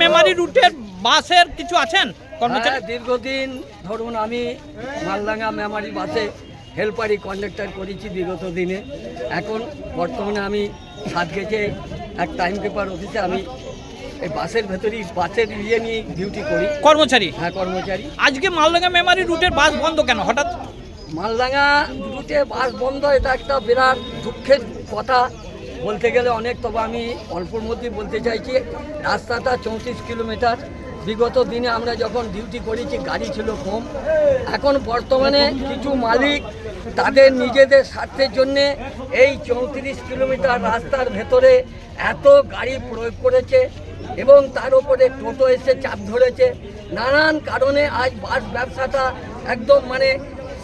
মেমারি রুটের বাসের কিছু আছেন কর্মচারী? হ্যাঁ, দীর্ঘদিন ধরুন আমি মালদাঙ্গা মেমারি বাসে হেল্পারি কন্ডাক্টর করেছি বিগত দিনে। এখন বর্তমানে আমি সাত গেছে এক টাইম পেপার অফিসে আমি এই বাসের ভেতরেই বাসের ইয়ে নিয়ে ডিউটি করি। কর্মচারী? হ্যাঁ কর্মচারী। আজকে মালদাঙ্গা মেমারি রুটের বাস বন্ধ কেন হঠাৎ? মালদাঙ্গা রুটে বাস বন্ধ এটা একটা বিরাট দুঃখের কথা। বলতে গেলে অনেক, তবে আমি অল্পর মধ্যেই বলতে চাইছি, রাস্তাটা চৌত্রিশ কিলোমিটার। বিগত দিনে আমরা যখন ডিউটি করেছি, গাড়ি ছিল কম। এখন বর্তমানে কিছু মালিক তাদের নিজেদের স্বার্থের জন্যে এই চৌত্রিশ কিলোমিটার রাস্তার ভেতরে এত গাড়ি প্রয়োগ করেছে এবং তার উপরে টোটো এসে চাপ ধরেছে। নানান কারণে আজ বাস ব্যবসাটা একদম মানে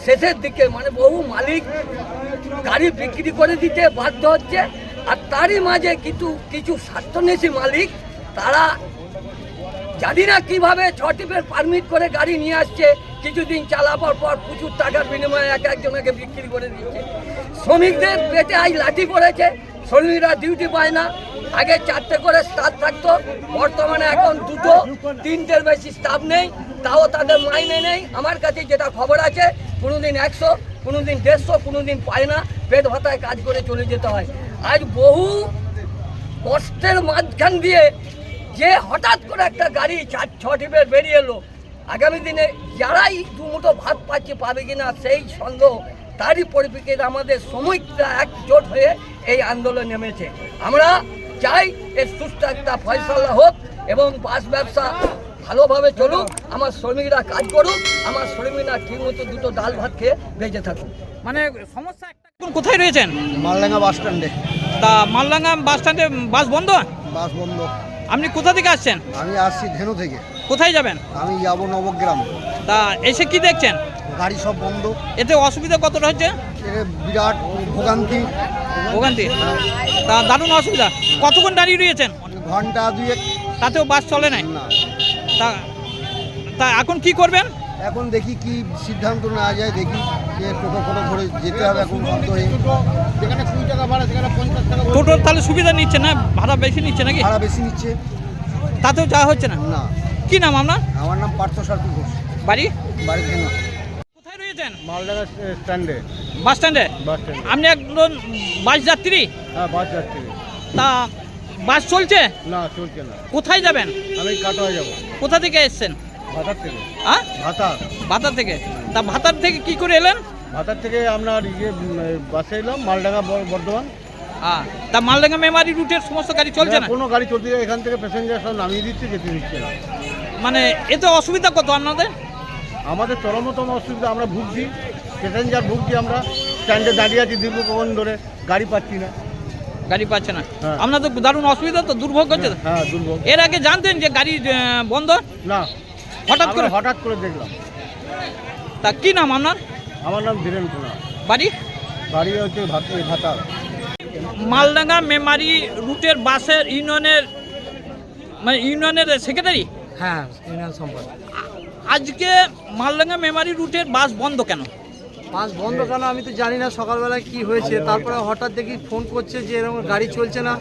শেষের দিকে মানে বহু মালিক গাড়ি বিক্রি করে দিতে বাধ্য হচ্ছে। আর তারই মাঝে কিছু কিছু স্বার্থন্বেষী মালিক, তারা জানি না কীভাবে টিপের পারমিট করে গাড়ি নিয়ে আসছে, কিছুদিন চালাবার পর প্রচুর টাকার বিনিময়ে এক একজনকে বিক্রি করে দিচ্ছে। শ্রমিকদের পেটে আজ লাঠি পড়েছে, শ্রমিকরা ডিউটি পায় না। আগে চারটে করে স্টাফ থাকতো, বর্তমানে এখন দুটো, তিনটের বেশি স্টাফ নেই, তাও তাদের মাইনে নেই। আমার কাছে যেটা খবর আছে, কোনোদিন একশো, কোনোদিন দেড়শো, কোনোদিন পায় না, পেট ভাতায় কাজ করে চলে যেতে হয়। আজ বহু কষ্টের মাঝখান দিয়ে যে হঠাৎ করে একটা গাড়ি চার ছ টিপের বেরিয়ে এলো আগামী দিনে যারাই দুমুঠো ভাত পাচ্ছে পাবে কিনা সেই সন্দেহ তারই পরিপ্রেক্ষিতে আমাদের শ্রমিকরা একজোট হয়ে এই আন্দোলন নেমেছে। আমরা চাই এর সুস্থ একটা ফয়সালা হোক এবং বাস ব্যবসা ভালোভাবে চলুক আমার শ্রমিকরা কাজ করুক আমার শ্রমিকরা ঠিকমতো দুটো ডাল ভাত খেয়ে বেঁচে থাকুক। মানে সমস্যা একটা কোথায় রয়েছেন? মালডাঙ্গা বাস স্ট্যান্ডে। তা মালদাঙ্গা বাস স্ট্যান্ডে বাস বন্ধ? বাস বন্ধ। আপনি কোথা থেকে আসছেন? আমি আসছি ধেনু থেকে। কোথায় যাবেন? আমি যাব নবগ্রাম। তা এসে কি দেখছেন? গাড়ি সব বন্ধ। এতে অসুবিধা কতটা হচ্ছে? বিরাট ভোগান্তি। ভোগান্তি। তা দারুণ অসুবিধা। কতক্ষণ দাঁড়িয়ে রয়েছেন? ঘণ্টা দুয়েক। তাতেও বাস চলে নাই? না। তা তা এখন কি করবেন? এখন দেখি কি সিদ্ধান্ত নেওয়া যায় দেখি। যে টোটো ফটো ধরে যেতে হবে এখন বন্ধ হয়ে যেখানে কুড়ি টাকা ভাড়া সেখানে পঞ্চাশ টাকা টোটোর তাহলে সুবিধা নিচ্ছে না? ভাড়া বেশি নিচ্ছে নাকি? ভাড়া বেশি নিচ্ছে। তাতেও যাওয়া হচ্ছে না? না। কি নাম আপনার? আমার নাম পার্থ সার্কি ঘোষ। বাড়ি? বাড়ি কোথায় রয়েছেন? স্ট্যান্ডে। বাস স্ট্যান্ডে? বাস স্ট্যান্ডে। আপনি একজন বাস যাত্রী? হ্যাঁ বাস যাচ্ছে তা বাস চলছে? না চলছে না। কোথায় যাবেন? আমি কাটোয়া যাব। কোথা থেকে এসছেন? ভাতার থেকে। হ্যাঁ ভাতার। ভাতার থেকে? তা ভাতার থেকে কি করে এলেন? ভাতার থেকে আপনার ইয়ে বাসে এলাম মালডাঙ্গা বর্ধমান। হ্যাঁ তা মালদাঙ্গা মেমারি রুটের সমস্ত গাড়ি চলছে না কোনো গাড়ি যায় এখান থেকে প্যাসেঞ্জার সব নামিয়ে দিচ্ছে যেতে দিচ্ছে। না মানে এতে অসুবিধা কত আপনাদের? আমাদের চরমতম অসুবিধা আমরা ভুগছি প্যাসেঞ্জার ভুগছি আমরা। স্ট্যান্ডে দাঁড়িয়ে আছি দীর্ঘক্ষণ ধরে গাড়ি পাচ্ছি না। গাড়ি পাচ্ছে না। হ্যাঁ। আপনাদের দারুণ অসুবিধা তো দুর্ভোগ হচ্ছে হ্যাঁ দুর্ভোগ। এর আগে জানতেন যে গাড়ি বন্ধ? না হঠাৎ করে? হঠাৎ করে দেখলাম। তা কি নাম আপনার? আমার নাম ধীরেন কুমার। বাড়ি? বাড়ি হচ্ছে ভাত। ভাতার মালডাঙ্গা মেমারি রুটের বাসের ইউনিয়নের মানে ইউনিয়নের সেক্রেটারি? হ্যাঁ ইউনিয়ন সম্পর্ক আজকে মালডাঙ্গা মেমারি রুটের বাস বন্ধ কেন? বাস বন্ধ কেন আমি তো জানি না, সকালবেলায় কি হয়েছে। তারপরে হঠাৎ দেখি ফোন করছে যে এরকম গাড়ি চলছে না।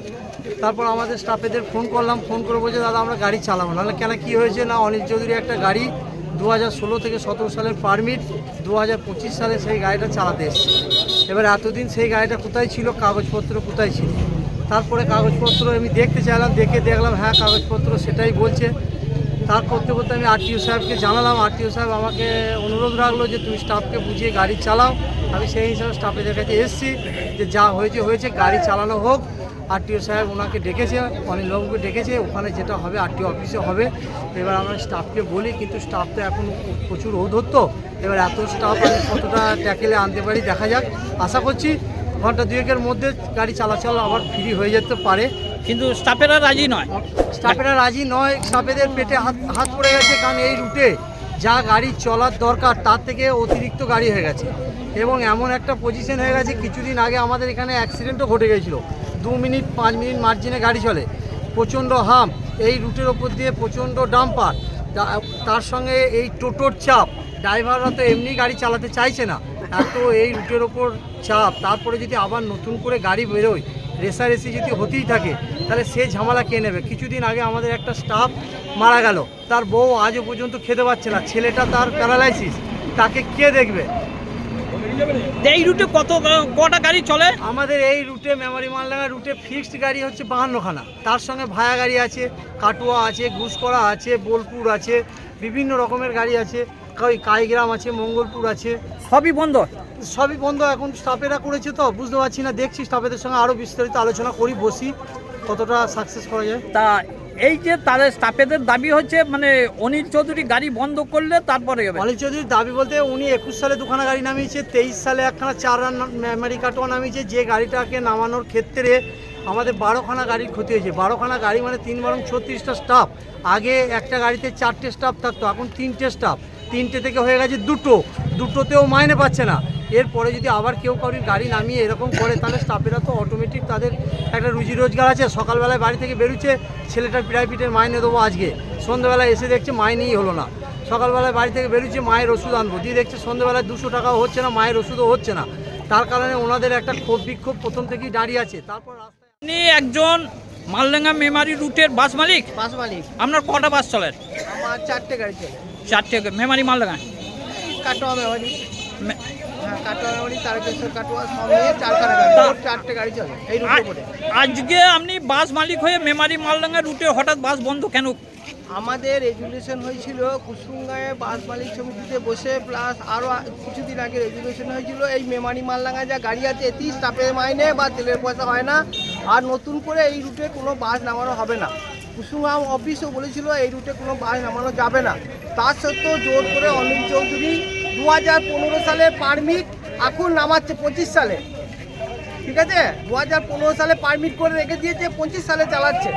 তারপর আমাদের স্টাফেদের ফোন করলাম ফোন করে বলছে, দাদা, আমরা গাড়ি চালাবো নাহলে কেন, কি হয়েছে না? অনিল চৌধুরী একটা গাড়ি দু হাজার ষোলো থেকে সতেরো সালের পারমিট দু হাজার পঁচিশ সালে সেই গাড়িটা চালাতে এসছে। এবার এতদিন সেই গাড়িটা কোথায় ছিল, কাগজপত্র কোথায় ছিল? তারপরে কাগজপত্র আমি দেখতে চাইলাম, দেখে দেখলাম হ্যাঁ কাগজপত্র সেটাই বলছে। তার করতে করতে আমি আরটিও সাহেবকে জানালাম। আরটিও সাহেব আমাকে অনুরোধ রাখল যে, তুমি স্টাফকে বুঝিয়ে গাড়ি চালাও। আমি সেই হিসাবে স্টাফেদের কাছে এসেছি যে, যা হয়েছে হয়েছে, গাড়ি চালানো হোক। আরটিও সাহেব ওনাকে ডেকেছে অনিলবাবুকে ডেকেছে। ওখানে যেটা হবে, আরটিও অফিসে হবে। এবার আমরা স্টাফকে বলি, কিন্তু স্টাফ তো এখন প্রচুর ঔধত্য এবার এত স্টাফ আমি কতটা ট্যাকেলে আনতে পারি দেখা যাক। আশা করছি ঘণ্টা দুয়েকের মধ্যে গাড়ি চলাচল আবার ফ্রি হয়ে যেতে পারে। কিন্তু স্টাফেরা রাজি নয়। স্টাফেরা রাজি নয়, স্টাফেদের পেটে হাত হাত পড়ে গেছে, কারণ এই রুটে যা গাড়ি চলার দরকার, তার থেকে অতিরিক্ত গাড়ি হয়ে গেছে। এবং এমন একটা পজিশন হয়ে গেছে, কিছুদিন আগে আমাদের এখানে অ্যাক্সিডেন্টও ঘটে গেছিল। দু মিনিট, পাঁচ মিনিট মার্জিনে গাড়ি চলে। প্রচণ্ড হাম, এই রুটের ওপর দিয়ে প্রচণ্ড ডাম্পার। তার সঙ্গে এই টোটোর চাপ, ড্রাইভাররা তো এমনি গাড়ি চালাতে চাইছে না। এত এই রুটের ওপর চাপ, তারপরে যদি আবার নতুন করে গাড়ি বেরোয় রেসারেসি যদি হতেই থাকে তাহলে সে ঝামেলা কে নেবে? কিছুদিন আগে আমাদের একটা স্টাফ মারা গেল। তার বউ আজও পর্যন্ত খেতে পাচ্ছে না। ছেলেটা তার প্যারালাইসিস তাকে কে দেখবে? এই রুটে কত কটা গাড়ি চলে? আমাদের এই রুটে মেমারি মালডাঙ্গা রুটে ফিক্সড গাড়ি হচ্ছে বাহান্নখানা। তার সঙ্গে ভায়া গাড়ি আছে কাটুয়া আছে ঘুষকরা আছে বোলপুর আছে বিভিন্ন রকমের গাড়ি আছে। কাই কাইগ্রাম আছে মঙ্গলপুর আছে। সবই বন্ধ? সবই বন্ধ এখন স্টাফেরা করেছে তো বুঝতে পারছি না দেখছি স্টাফেদের সঙ্গে আরও বিস্তারিত আলোচনা করি বসি কতটা সাকসেস করা যায়। তা এই যে তাদের স্টাফেদের দাবি হচ্ছে মানে অনিল চৌধুরী গাড়ি বন্ধ করলে তারপরে অনিল চৌধুরীর দাবি বলতে উনি একুশ সালে দুখানা গাড়ি নামিয়েছে তেইশ সালে একখানা চার রান মেমারি কাটোয়া নামিয়েছে যে গাড়িটাকে নামানোর ক্ষেত্রে আমাদের বারোখানা গাড়ির ক্ষতি হয়েছে। বারোখানা গাড়ি মানে তিন বারং ছত্রিশটা স্টাফ আগে একটা গাড়িতে চারটে স্টাফ থাকতো এখন তিনটে স্টাফ তিনটে থেকে হয়ে গেছে দুটো। দুটোতেও মাইনে পাচ্ছে না। এরপরে যদি আবার কেউ কারোর গাড়ি নামিয়ে এরকম করে তাহলে স্টাফেরা তো অটোমেটিক তাদের একটা রুজি রোজগার আছে। সকালবেলায় বাড়ি থেকে বেরোচ্ছে ছেলেটার প্রাইভেটের মাইনে দেবো আজকে। সন্ধ্যেবেলায় এসে দেখছে মাইনেই হলো না। সকালবেলায় বাড়ি থেকে বেরোচ্ছে মায়ের ওষুধ আনব। দিয়ে দেখছে সন্ধ্যেবেলায় দুশো টাকাও হচ্ছে না মায়ের ওষুধও হচ্ছে না। তার কারণে ওনাদের একটা ক্ষোভ বিক্ষোভ প্রথম থেকেই দাঁড়িয়ে আছে। তারপর আপনি একজন মালডাঙ্গা মেমারি রুটের বাস মালিক? বাস মালিক। আপনার কটা বাস চলে? আমার চারটে গাড়ি চলে। চারটে মেমারি মালডাঙ্গা কাটোয়া মেমারি। হ্যাঁ আজকে আপনি বাস মালিক হয়ে মেমারি মালডাঙ্গা রুটে হঠাৎ বাস বন্ধ কেন? আমাদের রেজুলেশন হয়েছিল কুসুমগাঁয়ে বাস মালিক সমিতিতে বসে প্লাস আরও কিছুদিন আগে রেজুলেশন হয়েছিল এই মেমারি মালডাঙ্গা যা গাড়ি আছে এটি স্টাফের মাইনে বা তেলের পয়সা হয় না আর নতুন করে এই রুটে কোনো বাস নামানো হবে না। কুসুমগাঁও অফিসও বলেছিল এই রুটে কোনো বাস নামানো যাবে না। তা সত্ত্বেও জোর করে অনিল চৌধুরী দু হাজার পনেরো সালে পারমিট এখন নামাচ্ছে পঁচিশ সালে। ঠিক আছে? দু হাজার পনেরো সালে পারমিট করে রেখে দিয়েছে পঁচিশ সালে চালাচ্ছে।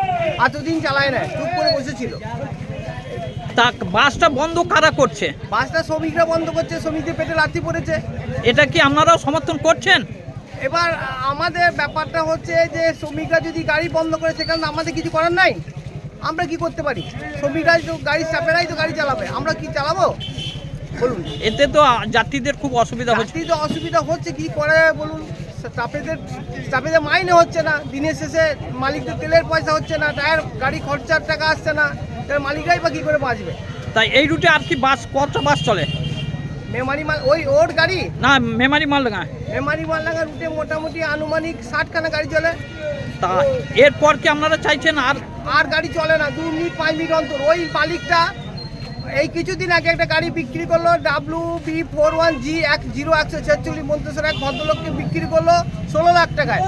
এতদিন চালায় না চুপ করে বসেছিল। তা বাসটা বন্ধ কারা করছে? বাসটা শ্রমিকরা বন্ধ করছে শ্রমিকদের পেটে লাথি পড়েছে। এটা কি আপনারাও সমর্থন করছেন? এবার আমাদের ব্যাপারটা হচ্ছে যে শ্রমিকরা যদি গাড়ি বন্ধ করে সেখানে আমাদের কিছু করার নাই? আমরা কি করতে পারি? শ্রমিকরা তো গাড়ি স্টাফেরাই তো গাড়ি চালাবে। আমরা কি চালাবো? বলুন। এতে তো যাত্রীদের খুব অসুবিধা হচ্ছে। তো অসুবিধা হচ্ছে কি করে যাবে বলুন? স্টাফেদের স্টাফেদের মাইনে হচ্ছে না। দিনের শেষে মালিকদের তেলের পয়সা হচ্ছে না টায়ার গাড়ি খরচার টাকা আসছে না। তাহলে মালিকরাই বা কী করে বাঁচবে? তাই এই রুটে আর কি বাস কটা বাস চলে? মেমারি মাল ওই ওর গাড়ি? না মেমারি মালডাঙ্গা। মেমারি মালডাঙ্গা রুটে মোটামুটি আনুমানিক ষাটখানা গাড়ি চলে। তা এরপর কি আপনারা চাইছেন আর? আর গাড়ি চলে না, দু মিনিট, পাঁচ মিনিট অন্তর। ওই মালিকটা এই কিছুদিন আগে একটা গাড়ি বিক্রি করল W B four one G এক জিরো একশো ছেচল্লিশ মন্তেশ্বর এক ভদ্রলোককে বিক্রি করল ষোলো লাখ টাকায়।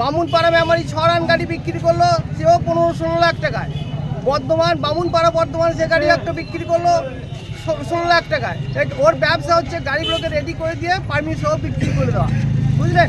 বামুনপাড়া মেমারি ছ রান গাড়ি বিক্রি করল, সেও পনেরো ষোলো লাখ টাকায়। বর্ধমান, বামুনপাড়া বর্ধমান সে গাড়ি একটা বিক্রি করল ষোলো লাখ টাকায়। ওর ব্যবসা হচ্ছে গাড়িগুলোকে রেডি করে দিয়ে পারমিট সহ বিক্রি করে দেওয়া। বুঝলেন?